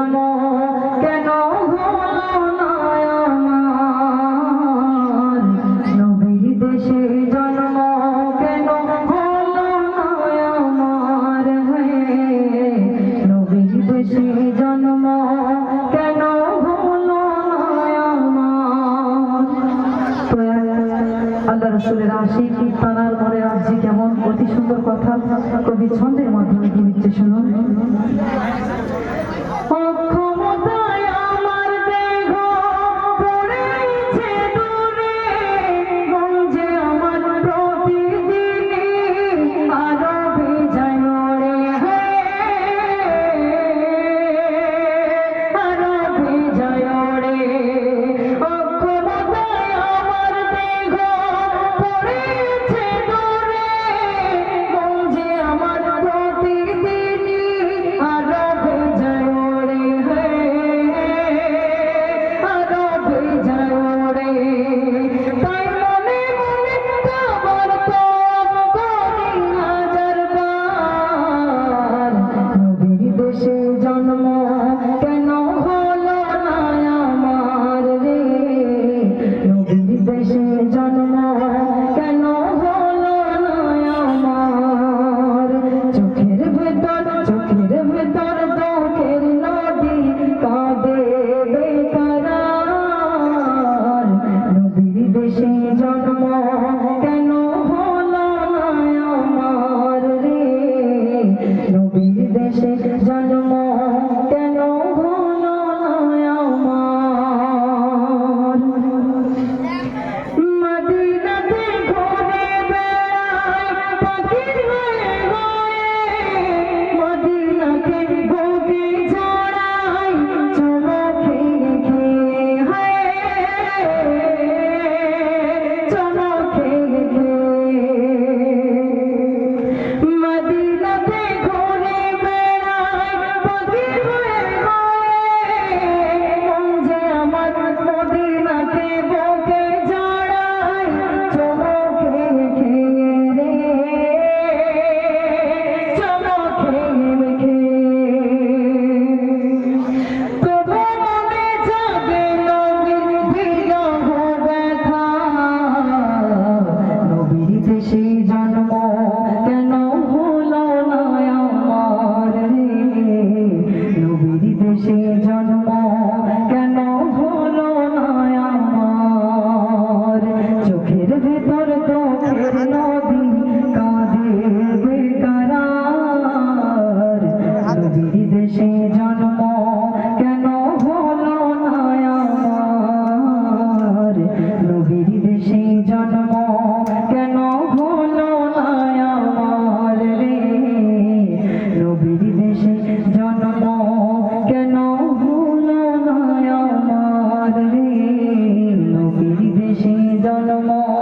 কেন হলো না আমার? নবীর দেশে জন্ম কেন হলো না আমার হয়ে? নবীর দেশে জন্ম কেন হলো না আমার? তো আল্লাহ রসুলের আশিক তানার ঘরে আছি কেমন অতি সুন্দর কথা কবি ছন্দের মাধ্যমে কি লিখছে শুনুন? জন্ম কেন হলো না আমার রে? নবীর দেশে জন্ম কেন হলো না আমার? চোখের ভেতর চোখের ভেতর চোখের নদী কাঁদে বেকার। নবীর দেশে জন্ম সেই জন্ম Brahma